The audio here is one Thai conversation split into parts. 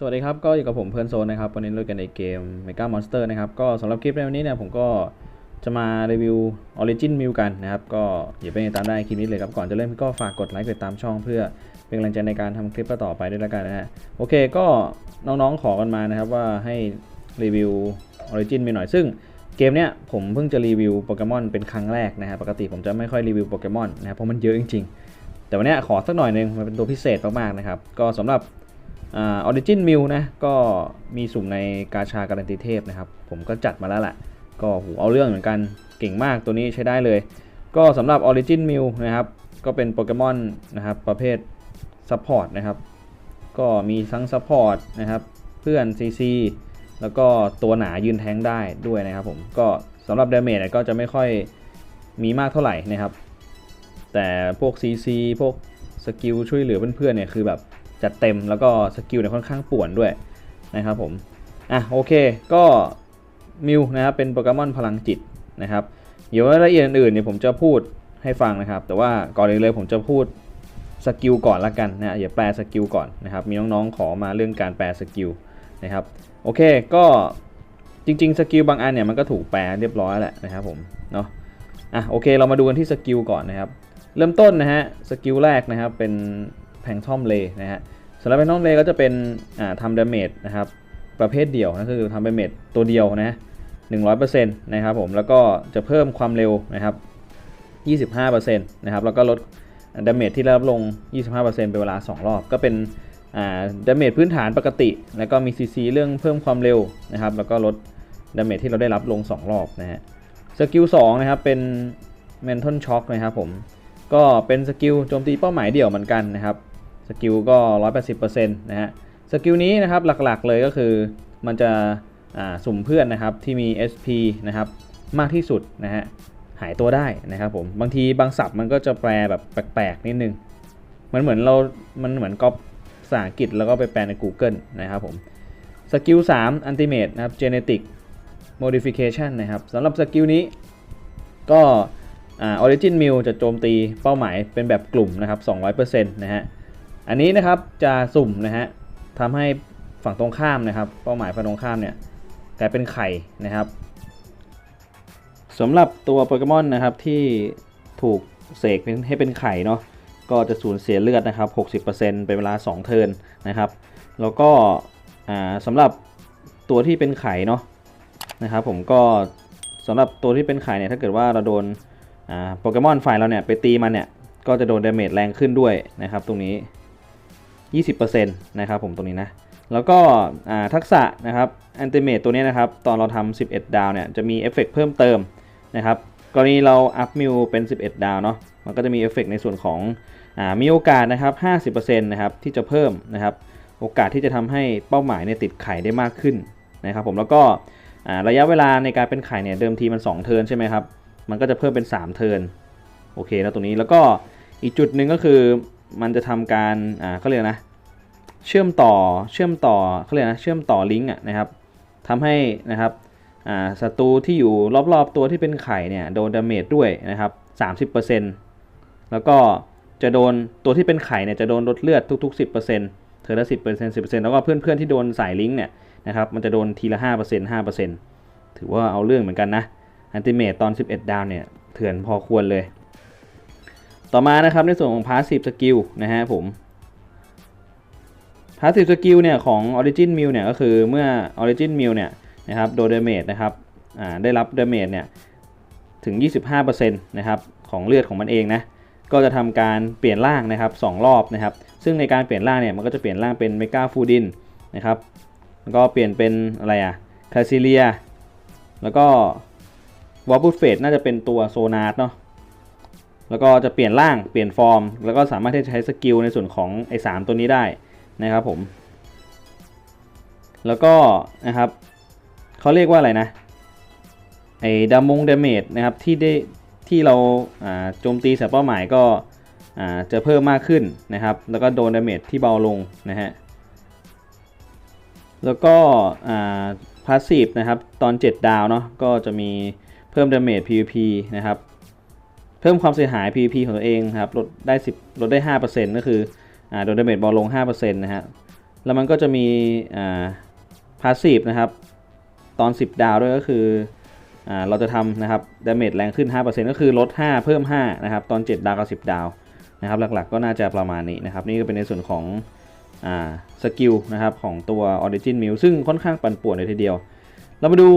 สวัสดีครับ ก็อยู่กับผมเพื่อนโซนนะครับวันนี้เรากันในเกม Mega Monster นะครับก็สำหรับคลิปในวันนี้เนี่ยผมก็จะมารีวิว Origin m i l กันนะครับ ก็อย่าไปติดตามได้คลิปนี้เลยครับ ก่อนจะเริ่มก็ฝากกดไลค์กดติดตามช่องเพื่อเป็นกำลังใจในการทำคลิปต่อไปด้วยแล้วกันนะฮะโอเคก็น้องๆขอกันมานะครับว่าให้รีวิว Origin มีหน่อยซึ่งเกมเนี้ยผมเพิ่งจะรีวิวโปเกมอนเป็นครั้งแรกนะฮะปกติผมจะไม่ค่อยรีวิวโปเกมอนนะครับเพราะมันเยอะจริงๆแต่วันนี้ขอสักหน่อยหนึงมันเป็นตัวพิเศษมากๆนะครับก็สำหรับ ออริจินมิลนะก็มีสุ่มในกาชาการันตีเทพนะครับ ผมก็จัดมาแล้วแหละก็หูเอาเรื่องเหมือนกันเก่งมากตัวนี้ใช้ได้เลย ก็สำหรับออริจินมิลนะครับ ก็เป็นโปเกมอนนะครับ ประเภทซัพพอร์ตนะครับ ก็มีทั้งซัพพอร์ตนะครับ เพื่อน CC แล้วก็ตัวหนายืนแทงได้ด้วยนะครับผม ก็สำหรับดาเมจก็จะไม่ค่อยมีมากเท่าไหร่นะครับ แต่พวก CC พวกสกิลช่วยเหลือเพื่อนๆเนี่ยคือแบบ จัดเต็มแล้วก็สกิลเนี่ยค่อนข้างป่วนด้วยนะครับผมอะโอเคก็มิวนะครับเป็นโปเกมอนพลังจิตนะครับเดี๋ยวรายละเอียดอื่นเนี่ยผมจะพูดให้ฟังนะครับ แต่ว่าก่อนอื่นเลยผมจะพูดสกิลก่อนละกันนะอย่าแปลสกิลก่อนนะครับมีน้องๆขอมาเรื่องการแปลสกิลนะครับโอเคก็จริงๆสกิลบางอันเนี่ยมันก็ถูกแปลเรียบร้อยแหล้วนะครับผมเนาะอะโอเคเรามาดูกันที่สกิลก่อนนะครับ เริ่มต้นนะฮะสกิลแรกนะครับเป็น แพงทอมเลนะฮะสำหรับแพงทอมเลก็จะเป็นทำดาเมจนะครับประเภทเดียวนะคือทำดาเมจตัวเดียวนะหนึ่งร้อยเปอร์เซ็นต์นะครับผมแล้วก็จะเพิ่มความเร็วนะครับยี่สิบห้าเปอร์เซ็นต์นะครับแล้วก็ลดดาเมจที่ได้รับลง 25%เป็นเวลา 2 รอบ ก็เป็นดาเมจพื้นฐานปกติ แล้วก็มี CC เรื่องเพิ่มความเร็วนะครับ แล้วก็ลดดาเมจที่เราได้รับลง 2 รอบนะฮะสกิล2นะครับเป็น Mental Shock นะครับผม ก็เป็นสกิลโจมตีเป้าหมายเดี่ยวเหมือนกันนะครับ สกิลก็ 180%นะฮะ สกิลนี้นะครับหลักๆเลยก็คือมันจะสุ่มเพื่อนนะครับที่มี SP นะครับมากที่สุดนะฮะหายตัวได้นะครับผมบางทีบางศัพท์มันก็จะแปลแบบแปลกๆนิดนึงมันเหมือนเรา มันเหมือนก๊อปภาษาอังกฤษแล้วก็ไปแปลใน Google นะครับผมสกิล3 Ultimate นะครับ Genetic Modification นะครับสำหรับสกิลนี้ก็อ่า Origin m i l จะโจมตีเป้าหมายเป็นแบบกลุ่มนะครับ 200%นะฮะ อันนี้นะครับจะสุ่มนะฮะทำให้ฝั่งตรงข้ามนะครับ เป้าหมายฝั่งตรงข้ามเนี่ยกลายเป็นไข่นะครับสำหรับตัวโปเกมอนนะครับที่ถูกเสกให้เป็นไข่เนาะก็จะสูญเสียเลือดนะครับ 60%เป็นเวลา 2 เทิร์นนะครับ แล้วก็สำหรับตัวที่เป็นไข่เนาะนะครับ ผมก็สำหรับตัวที่เป็นไข่เนี่ยถ้าเกิดว่าเราโดนโปเกมอนฝ่ายเราเนี่ยไปตีมันเนี่ยก็จะโดนดาเมจแรงขึ้นด้วยนะครับ ตรงนี้ 20%นะครับผมตรงนี้นะ แล้วก็ทักษะนะครับแอนติเมตตัวนี้นะครับ ตอนเราทำ11 ดาวเนี่ยจะมีเอฟเฟกเพิ่มเติมนะครับกรณีเราอัพมิวเป็น 11 ดาวเนาะมันก็จะมีเอฟเฟกในส่วนของอมีโอกาสนะครับ 50%นะครับที่จะเพิ่มนะครับโอกาสที่จะทำให้เป้าหมายเนี่ยติดไข่ได้มากขึ้นนะครับผมแล้วก็ระยะเวลาในการเป็นไข่เนี่ยเดิมทีมัน 2 เทิร์นใช่ไหมครับมันก็จะเพิ่มเป็น 3 เทิร์นโอเคนะตรงนี้แล้วก็อีกจุดหนึ่งก็คือ มันจะทำการอ่าเขาเรียกนะเชื่อมต่อเชื่อมต่อเขาเรียกนะเชื่อมต่อลิงก์อะนะครับทำให้นะครับอ่าศัตรูที่อยู่รอบๆตัวที่เป็นไข่เนี่ยโดนดาเมจด้วยนะครับ 30%แล้วก็จะโดนตัวที่เป็นไข่เนี่ยจะโดนลดเลือดทุก ๆ 10%เธอละ10% 10%แล้วก็เพื่อนๆที่โดนสายลิงก์เนี่ยนะครับมันจะโดนทีละ 5% 5%ถือว่าเอาเรื่องเหมือนกันนะอันติเมตตอน 11 ดาวเนี่ยเถื่อนพอควรเลย ต่อมานะครับในส่วนของ Passive Skill นะฮะผม Passive Skill เนี่ยของ Origin m i l เนี่ยก็คือเมื่อ Origin m i l เนี่ยนะครับโดน Damage นะครับอ่าได้รับ Damage เนี่ยถึง 25%นะครับของเลือดของมันเองนะก็จะทำการเปลี่ยนร่างนะครับ 2 รอบนะครับ ซึ่งในการเปลี่ยนร่างเนี่ยมันก็จะเปลี่ยนร่างเป็นเมกาฟูดินนะครับแล้วก็เปลี่ยนเป็นอะไรอะคาซิเลีย แล้วก็วอลบูเฟตน่าจะเป็นตัวโซนาร์เนาะ แล้วก็จะเปลี่ยนร่างเปลี่ยนฟอร์ม แล้วก็สามารถที่จะใช้สกิลในส่วนของไอ้สตัวนี้ได้นะครับผม แล้วก็นะครับเขาเรียกว่าอะไรนะไอ้ดามงเดเมจนะครับที่ได้ที่เราโจมตีใส่เป้าหมายก็จะเพิ่มมากขึ้นนะครับ แล้วก็โดนดาเมจที่เบาลงนะฮะแล้วก็พาสซีฟนะครับตอน 7 ดาวเนาะก็จะมีเพิ่มดาเมจ PVP นะครับ เพิ่มความเสียหาย PVP ของตัวเองครับลดได้ 10 ลดได้ 5%ก็คืออ่าโดนดาเมจบอลลง 5%นะฮะแล้วมันก็จะมีอ่าพาสซีฟนะครับตอน 10 ดาวด้วยก็คืออ่าเราจะทำนะครับดาเมจแรงขึ้น 5%ก็คือลด 5 เพิ่ม 5 นะครับ ตอน 7 ดาวกับ10 ดาวนะครับหลักๆก็น่าจะประมาณนี้นะครับ นี่ก็เป็นในส่วนของอ่าสกิลนะครับของตัว Origin m i l ซึ่งค่อนข้างปั่นป่วนเลยทีเดียว เรามาดู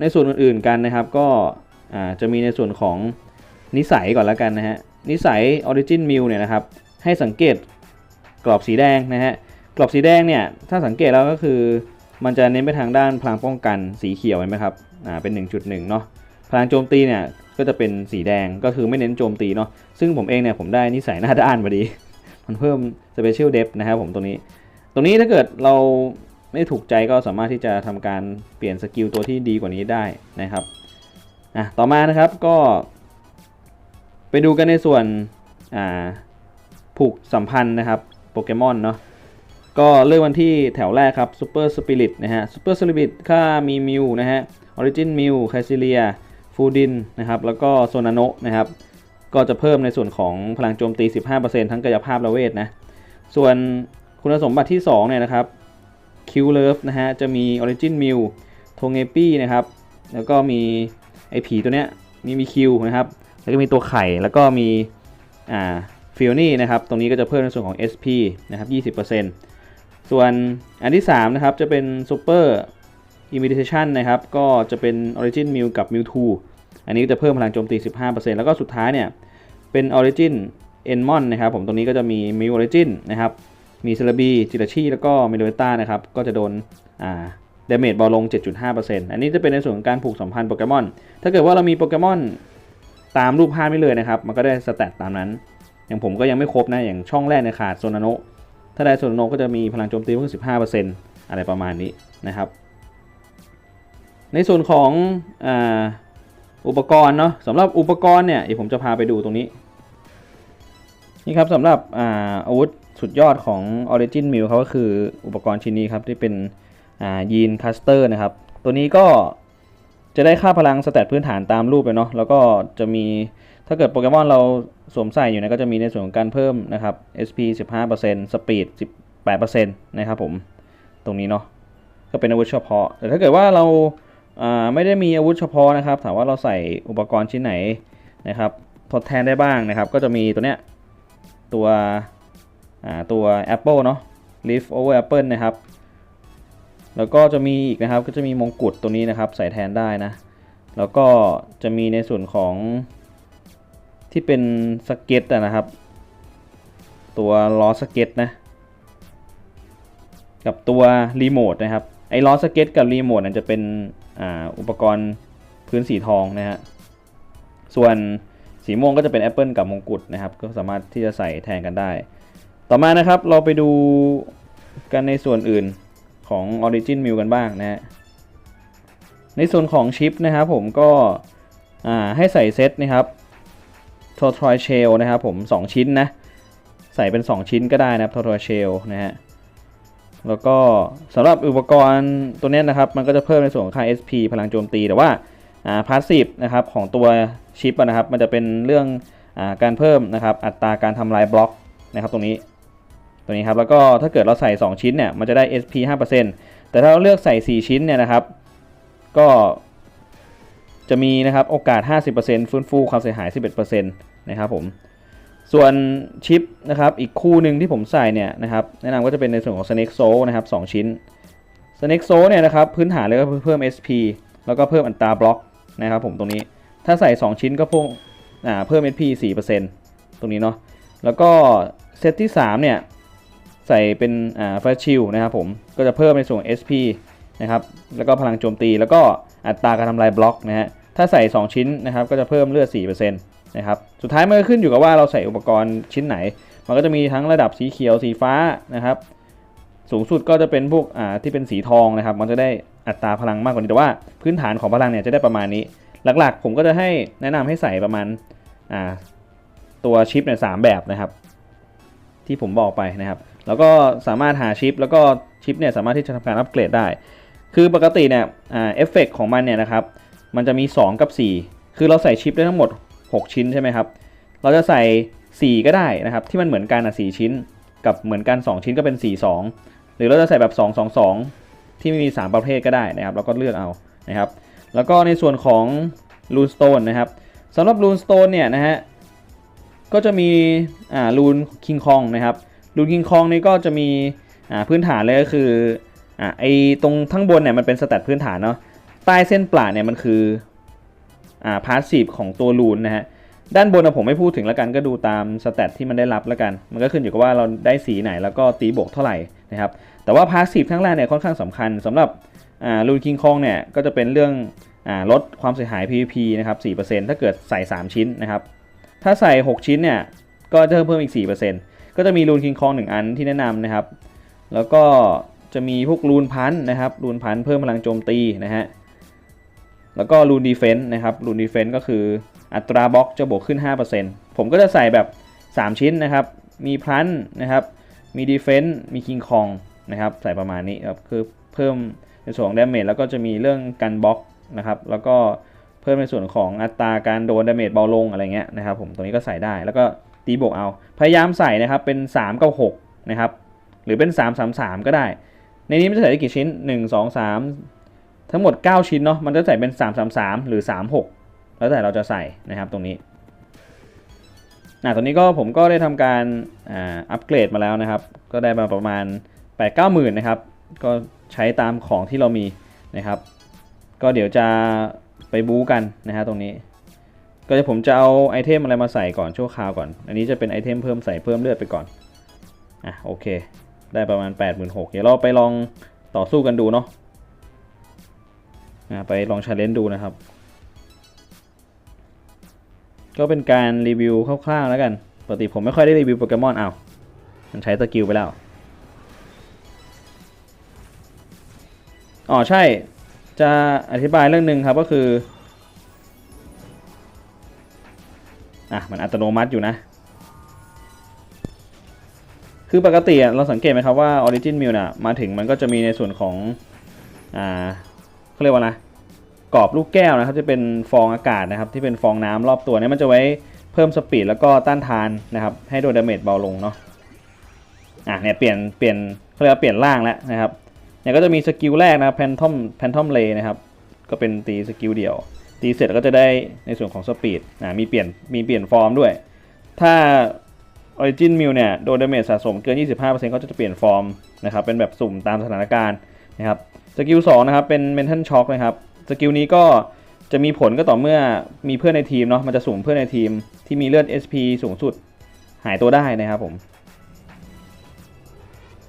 ในส่วนอื่นๆกันนะครับก็อ่าจะมีในส่วนของ นิสัยก่อนแล้วกันนะฮะ นิสัย Origin m i l เนี่ยนะครับ ให้สังเกตกรอบสีแดงนะฮะ กรอบสีแดงเนี่ย ถ้าสังเกตแล้วก็คือ มันจะเน้นไปทางด้านพลังป้องกันสีเขียวเห็นไหมครับ อ่า เป็น 1.1 เนาะพลังโจมตีเนี่ย ก็จะเป็นสีแดง ก็คือไม่เน้นโจมตีเนาะ ซึ่งผมเองเนี่ยผมได้นิสัยหน้าด้านพอดี มันเพิ่ม Special Depth นะครับผมตรงนี้ ตรงนี้ถ้าเกิดเราไม่ถูกใจก็สามารถที่จะทำการเปลี่ยนสกิลตัวที่ดีกว่านี้ได้นะครับ อะ ต่อมานะครับก็ ไปดูกันในส่วนผูกสัมพันธ์นะครับโปเกมอนเนาะก็เลือกวันที่แถวแรกครับ Super Spirit นะฮะ Super Spirit ค่ามีมิวนะฮะ Origin m i w ไคซิเลียฟูดินนะครับแล้วก็โซนาโนะนะครับก็จะเพิ่มในส่วนของพลังโจมตี 15%ทั้งกายภาพและเวทนะส่วนคุณสมบัติที่ 2 เนี่ยนะครับ Q Love นะฮะจะมี Origin m i w โทเงปี้นะครับแล้วก็มีไอผีตัวเนี้ยมีมีคิวนะครับ แล้วก็มีตัวไข่แล้วก็มีอ่าฟิลนี่นะครับ ตรงนี้ก็จะเพิ่มในส่วนของ SP นะครับ 20%ส่วนอันที่ 3 นะครับ จะเป็น Super Imitation นะครับ ก็จะเป็น Origin Mew กับ Mewtwo อันนี้จะเพิ่มพลังโจมตี 15%แล้วก็สุดท้ายเนี่ย เป็น Origin Enmon นะครับ ผมตรงนี้ก็จะมี Mew Origin นะครับ มีเซลบีจิราชีแล้วก็เมโดเต้านะครับ ก็จะโดนอ่าเดเมจเบาลง 7.5%อันนี้จะเป็นในส่วนของการผูกสัมพันธ์โปเกมอน ถ้าเกิดว่าเรามีโปเกมอน ตามรูปภาพนี้เลยนะครับ มันก็ได้สแตทตามนั้น อย่างผมก็ยังไม่ครบนะ อย่างช่องแรกในยขาดโซนาโนถ้าได้โซนาโนก็จะมีพลังโจมตีเพิ่ม 15%อะไรประมาณนี้นะครับ ในส่วนของออุปกรณ์เนาะสำหรับอุปกรณ์เนี่ยเดี๋ยวผมจะพาไปดูตรงนี้ นี่ครับสำหรับอาอาวุธสุดยอดของ Origin m i l เขาก็คืออุปกรณ์ชิ้นนี้ครับที่เป็นยีนคัสเตอร์นะครับ ตัวนี้ก็ จะได้ค่าพลังสแตทพื้นฐานตามรูปเลยเนาะแล้วก็จะมีถ้าเกิดโปเกมอนเราสวมใส่อยู่เนี่ยก็จะมีในส่วนของการเพิ่มนะครับ SP 15% Speed 18%นะครับผมตรงนี้เนาะก็เป็นอาวุธเฉพาะ แต่ถ้าเกิดว่าเราาไม่ได้มีอาวุธเฉพาะนะครับ ถามว่าเราใส่อุปกรณ์ชิ้นไหนนะครับทดแทนได้บ้างนะครับ ก็จะมีตัวเนี้ยตัวตัว Apple เนาะ Leaf over Apple นะครับ แล้วก็จะมีอีกนะครับก็จะมีมงกุฎตัวนี้นะครับ ใส่แทนได้นะ แล้วก็จะมีในส่วนของที่เป็นสเก็ตนะครับ ตัวล้อสเก็ตนะ กับตัวรีโมทนะครับไอ้ล้อสเก็ตกับรีโมทนั้นจะเป็นออุปกรณ์พื้นสีทองนะฮะส่วนสีม่วงก็จะเป็นแอปเปิลกับมงกุฎนะครับ ก็สามารถที่จะใส่แทนกันได้ ต่อมานะครับเราไปดูกันในส่วนอื่น ของ Origin m i l กันบ้างนะฮะในส่วนของชิปนะครับผมก็ให้ใส่เซตนะครับทอทรอยเชลนะครับผม 2 ชิ้นนะ ใส่เป็น 2 ชิ้นก็ได้นะครับทอทรอยเชลนะฮะแล้วก็สำหรับอุปกรณ์ตัวนี้นะครับ มันก็จะเพิ่มในส่วนของค่า SP พลังโจมตี แต่ว่าอ่าพาสซีฟนะครับของตัวชิปนะครับ มันจะเป็นเรื่องอการเพิ่มนะครับ อัตราการทำลายบล็อกนะครับตรงนี้ ตัวนี้ครับแล้วก็ถ้าเกิดเราใส่ 2 ชิ้นเนี่ยมันจะได้ SP 5%แต่ถ้าเราเลือกใส่ 4 ชิ้นเนี่ยนะครับ ก็จะมีนะครับโอกาส 50%ฟื้นฟูความเสียหาย 11%นะครับผมส่วนชิปนะครับอีกคู่หนึ่งที่ผมใส่เนี่ยนะครับแนะนำก็จะเป็นในส่วนของ Snake Soul นะครับ2ชิ้น Snake Soul เนี่ยนะครับพื้นฐานเลยก็เพิ่ม SP แล้วก็เพิ่มอัตราบล็อกนะครับผมตรงนี้ถ้าใส่ 2 ชิ้นก็เพิ่มอ่เพิ่ม SP 4%ตรงนี้เนาะแล้วก็เซตที่ 3 เนี่ย ใส่เป็นอ่าฟาชิลนะครับผมก็จะเพิ่มในส่วน SP นะครับแล้วก็พลังโจมตีแล้วก็อัตราการทำลายบล็อกนะฮะถ้าใส่ 2 ชิ้นนะครับก็จะเพิ่มเลือด4%นะครับสุดท้ายมันก็ขึ้นอยู่กับว่าเราใส่อุปกรณ์ชิ้นไหน มันก็จะมีทั้งระดับสีเขียวสีฟ้านะครับสูงสุดก็จะเป็นพวกอ่าที่เป็นสีทองนะครับ มันจะได้อัตราพลังมากกว่านี้แต่ว่าพื้นฐานของพลังเนี่ยจะได้ประมาณนี้ หลักๆ ผมก็จะให้แนะนำให้ใส่ประมาณอ่าตัวชิปเนี่ยสามแบบนะครับ ที่ผมบอกไปนะครับ แล้วก็สามารถหาชิป แล้วก็ชิปเนี่ยสามารถที่จะทำการอัปเกรดได้ คือปกติเนี่ยเอฟเฟกของมันเนี่ยนะครับมันจะมี 2 กับ 4 คือเราใส่ชิปได้ทั้งหมด 6 ชิ้นใช่ไหมครับ เราจะใส่ 4 ก็ได้นะครับ ที่มันเหมือนกันอะ4ชิ้น กับเหมือนกัน 2 ชิ้นก็เป็น 4 2 หรือเราจะใส่แบบ 2 2 2 ที่ไม่มี 3 ประเภทก็ได้นะครับ แล้วก็เลือกเอานะครับ แล้วก็ในส่วนของรูนสโตนนะครับสำหรับรูนสโตนเนี่ยนะฮะก็จะมีอ่ารูนคิงคองนะครับ รูนคิงคองนี่ก็จะมีพื้นฐานเลยก็คืออ่าไอตรงทั้งบนเนี่ยมันเป็นสแตทพื้นฐานเนาะใต้เส้นปลาเนี่ยมันคืออ่าพาสซีฟของตัวรูนนะฮะด้านบนนะผมไม่พูดถึงแล้วกันก็ดูตามสแตทที่มันได้รับแล้วกัน มันก็ขึ้นอยู่กับว่าเราได้สีไหนแล้วก็ตีบวกเท่าไหร่นะครับแต่ว่าพาสซีฟทั้งแรกเนี่ยค่อนข้างสำคัญสำหรับอ่ารูนคิงคองเนี่ยก็จะเป็นเรื่องอ่าลดความเสียหาย PVP นะครับ4%ถ้าเกิดใส่ 3 ชิ้นนะครับถ้าใส่ 6 ชิ้นเนี่ยก็จะเพิ่มอีก 4% ก็จะมีรูนคิงคอง1อันที่แนะนำนะครับ แล้วก็จะมีพวกรูนพันนะครับ รูนพันเพิ่มพลังโจมตีนะฮะ แล้วก็รูนดีเฟนต์นะครับ รูนดีเฟนต์ก็คืออัตราบล็อกจะบวกขึ้น 5%ผมก็จะใส่แบบ 3 ชิ้นนะครับ มีพันนะครับ มีดีเฟนต์มีคิงคองนะครับ ใส่ประมาณนี้ครับ คือเพิ่มในส่วนของดาเมจแล้วก็จะมีเรื่องการบล็อกนะครับ แล้วก็เพิ่มในส่วนของอัตราการโดนดาเมจเบาลงอะไรเงี้ยนะครับผม ตรงนี้ก็ใส่ได้ แล้วก็ ตีบวกเอา พยายามใส่นะครับเป็น 3 กับ6นะครับหรือเป็น 3 3 3 ก็ได้ ในนี้มันจะใส่ได้กี่ชิ้น 1 2 3 ทั้งหมด 9 ชิ้นเนาะมันจะใส่เป็น 3 3 3 หรือ 3 6 แล้วแต่เราจะใส่นะครับตรงนี้อะตอนนี้ก็ผมก็ได้ทำการอัปเกรดมาแล้วนะครับ ก็ได้มาประมาณ 8 9หมื่นนะครับ ก็ใช้ตามของที่เรามีนะครับ ก็เดี๋ยวจะไปบู๊กันนะฮะตรงนี้ ก็จะผมจะเอาไอเทมอะไรมาใส่ก่อนชั่วคราวก่อน อันนี้จะเป็นไอเทมเพิ่มใส่เพิ่มเลือดไปก่อน อะโอเค ได้ประมาณ 8 6 0 0 0เดี๋ยวเราไปลองต่อสู้กันดูเนาะอะไปลองชาเลนจ์ดูนะครับ ก็เป็นการรีวิวคร่าวๆแล้วกัน ปกติผมไม่ค่อยได้รีวิวโปเกมอนอ้าวมันใช้สกิลไปแล้ว อ๋อใช่ จะอธิบายเรื่องหนึ่งครับก็คือ อะมันอัตโนมัติอยู่นะ คือปกติอะเราสังเกตไหมครับว่า Origin Mill น่ะมาถึงมันก็จะมีในส่วนของอ่าเขาเรียกว่านะกรอบลูกแก้วนะครับจะเป็นฟองอากาศนะครับที่เป็นฟองน้ำรอบตัวนี่ยมันจะไว้เพิ่มสปีดแล้วก็ต้านทานนะครับให้โดนดาเมจเบาลงเนาะอะเนี่ยเปลี่ยนเปลี่ยนเขาเรียกว่าเปลี่ยนร่างแล้วนะครับเนี่ยก็จะมีสกิลแรกนะแพนทอมแพนทอมเลนะครับก็เป็นตีสกิลเดี่ยว ตีเสร็จก็จะได้ในส่วนของสปีดอ่ามีเปลี่ยนมีเปลี่ยนฟอร์มด้วย ถ้า Origin m i l เนี่ยโดนดาเมจสะสมเกิน 25%ก็จะเปลี่ยนฟอร์มนะครับเป็นแบบสุ่มตามสถานการณ์นะครับสกิล2นะครับเป็น Mental Shock นะครับสกิลนี้ก็จะมีผลก็ต่อเมื่อมีเพื่อนในทีมเนาะมันจะสุ่มเพื่อนในทีมที่มีเลือด SP สูงสุดหายตัวได้นะครับผม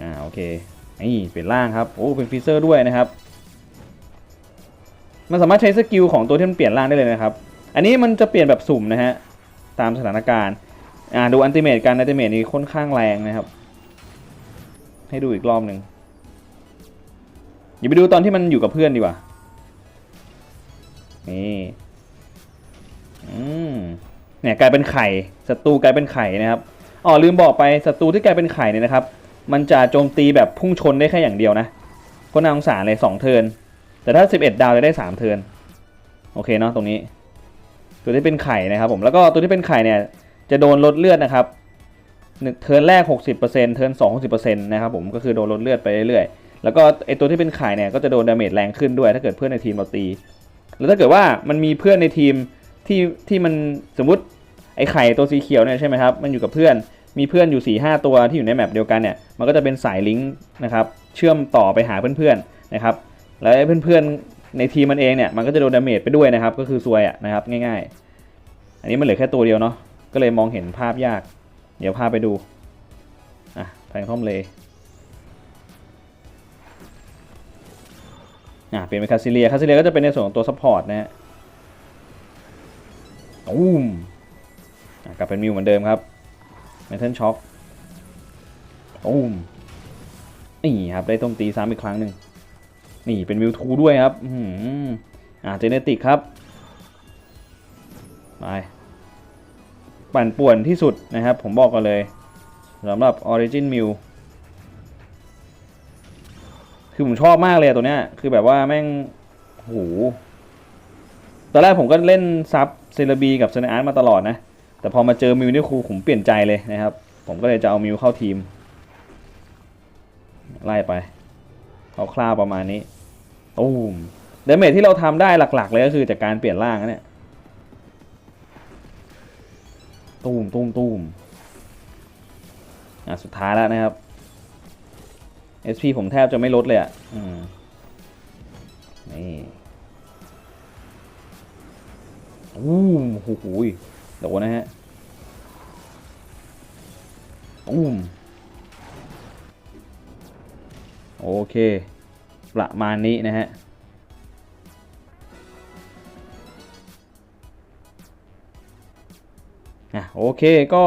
อ่าโอเคนี่เปลี่ยนร่างครับโอ้เป็นฟีเซอร์ด้วยนะครับ มันสามารถใช้สกิลของตัวที่มันเปลี่ยนร่างได้เลยนะครับ อันนี้มันจะเปลี่ยนแบบสุ่มนะฮะ ตามสถานการณ์ อ่าดูอันติเมตกันอันติเมตนี่ค่อนข้างแรงนะครับ ให้ดูอีกรอบหนึ่งอย่าไปดูตอนที่มันอยู่กับเพื่อนดีกว่า นี่อืมเนี่ยกลายเป็นไข่ศัตรูกลายเป็นไข่นะครับอ๋อลืมบอกไปศัตรูที่กลายเป็นไข่เนี่ยนะครับ มันจะโจมตีแบบพุ่งชนได้แค่อย่างเดียวนะคนน่าสงสารเลย2เทิร์น แต่ถ้า 11 ดาวจะได้ 3 เทิร์นโอเคเนาะตรงนี้ ตัวที่เป็นไข่นะครับผมแล้วก็ตัวที่เป็นไข่เนี่ยจะโดนลดเลือดนะครับหนึ่งเทิร์นแรก 60%เทิร์น2 60%นะครับผมก็คือโดนลดเลือดไปเรื่อยๆแล้วก็ไอตัวที่เป็นไข่เนี่ยก็จะโดนดาเมจแรงขึ้นด้วย ถ้าเกิดเพื่อนในทีมเราตี แล้วถ้าเกิดว่ามันมีเพื่อนในทีมที่ที่มันสมมติไอไข่ตัวสีเขียวเนี่ยใช่ไหมครับมันอยู่กับเพื่อนมีเพื่อนอยู่4ี่ห้าตัวที่อยู่ในแมปเดียวกันเนี่ยมันก็จะเป็นสายลิงก์นะครับเชื่อมต่อไปหาเพื่อนๆนะครับ แล้วเพื่อนๆในทีมมันเองเนี่ยมันก็จะโดนดาเมจไปด้วยนะครับ ก็คือซวยอะนะครับง่ายๆ อันนี้มันเหลือแค่ตัวเดียวเนาะก็เลยมองเห็นภาพยาก เดี๋ยวพาไปดูอะแพงทอมเลอะเปลี่ยนเป็นคาซิเลียคาซิเลียก็จะเป็นในส่วนของตัวซัพพอร์ตนะฮะตูมกลับเป็นมิวเหมือนเดิมครับเมทัลช็อคตูมนี่ครับได้ต้มตีซ้ำอีกครั้งหนึ่ง นี่เป็นวิวทูด้วยครับอืมอ่าเจเนติกครับไปปั่นป่วนที่สุดนะครับ ผมบอกกันเลยสำหรับ Origin m i l คือผมชอบมากเลยตัวเนี้ย คือแบบว่าแม่งโหตอนแรกผมก็เล่นซับเซเลบีกับเซนอาร์มาตลอดนะ แต่พอมาเจอมิวนี่ครูผมเปลี่ยนใจเลยนะครับ ผมก็เลยจะเอามิวเข้าทีม ไล่ไปคร่าวๆประมาณนี้ ตูมเดเมจที่เราทำได้หลักๆเลยก็คือจากการเปลี่ยนร่างนะเนี่ยตูมตูมตูมอะสุดท้ายแล้วนะครับ SP ผมแทบจะไม่ลดเลยอะอนี่อู้มโอ้โหโดนนะฮะตูมโอเค ประมาณนี้นะฮะอะโอเคก็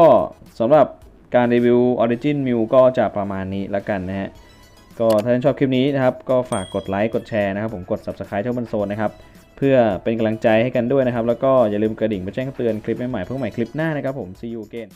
สำหรับการรีวิว Origin m i l ก็จะประมาณนี้แล้วกันนะฮะ ก็ถ้าท่านชอบคลิปนี้นะครับ ก็ฝากกดไลค์กดแชร์นะครับ ผมกด Subscribe ช่องบันโซนนะครับ เพื่อเป็นกำลังใจให้กันด้วยนะครับ แล้วก็อย่าลืมกระดิ่งไปแจ้งเตือนคลิปใหม่ๆเพื่อใหม่คลิปหน้านะครับผม see you again